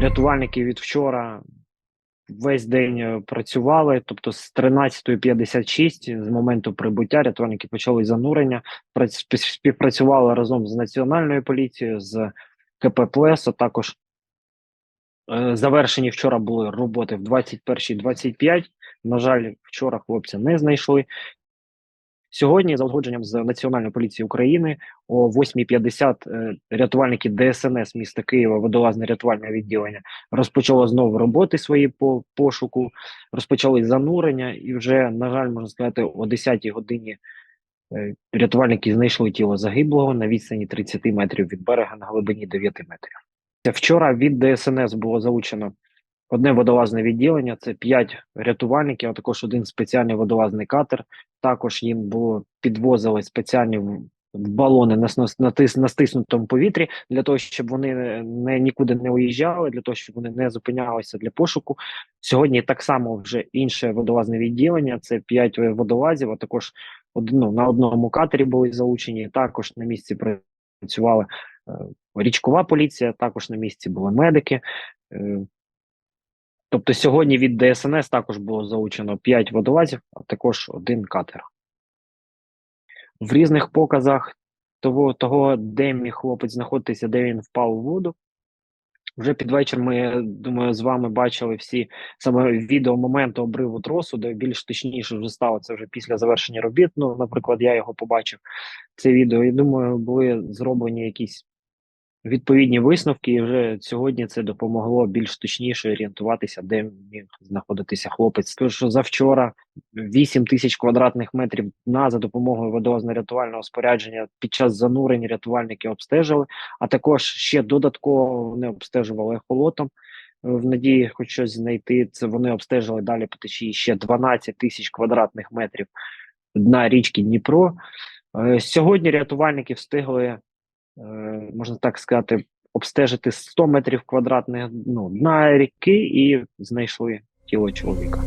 Рятувальники від вчора весь день е, працювали, тобто з 13.56 з моменту прибуття рятувальники почали занурення, прац- співпрацювали разом з національною поліцією, з КП а також е, завершені вчора були роботи в 21.25. На жаль, вчора хлопця не знайшли. Сьогодні, за узгодженням з Національною поліцією України, о 8.50 е, рятувальники ДСНС міста Києва, водолазне рятувальне відділення, розпочало знову роботи свої по пошуку, розпочали занурення, і вже, на жаль, можна сказати, о 10-й годині е, рятувальники знайшли тіло загиблого на відстані 30 метрів від берега на глибині 9 метрів. Вчора від ДСНС було залучено одне водолазне відділення, це 5 рятувальників, а також один спеціальний водолазний катер. Також їм було підвозили спеціальні балони на, снос- на, тис, на стиснутому повітрі для того, щоб вони не нікуди не уїжджали, для того, щоб вони не зупинялися для пошуку. Сьогодні так само вже інше водолазне відділення. Це 5 водолазів, а також ну, на одному катері були залучені. Також на місці працювала е, річкова поліція, також на місці були медики. Тобто сьогодні від ДСНС також було залучено 5 водолазів, а також один катер. В різних показах того, того, де міг хлопець знаходитися, де він впав у воду. Вже під вечір ми, думаю, з вами бачили всі саме відео моменту обриву тросу, де більш точніше вже стало це вже після завершення робіт. Ну, наприклад, я його побачив це відео. І думаю, були зроблені якісь відповідні висновки, і вже сьогодні це допомогло більш точніше орієнтуватися, де міг знаходитися хлопець. Тому що завчора 8 тисяч квадратних метрів дна за допомогою водолазно-рятувального спорядження під час занурення рятувальники обстежили, а також ще додатково вони обстежували ехолотом. В надії хоч щось знайти, це вони обстежили далі по течії ще 12 тисяч квадратних метрів дна річки Дніпро. Е, Сьогодні рятувальники встигли можна так сказати, обстежити 100 метрів квадратних ну, дна ріки і знайшли тіло чоловіка.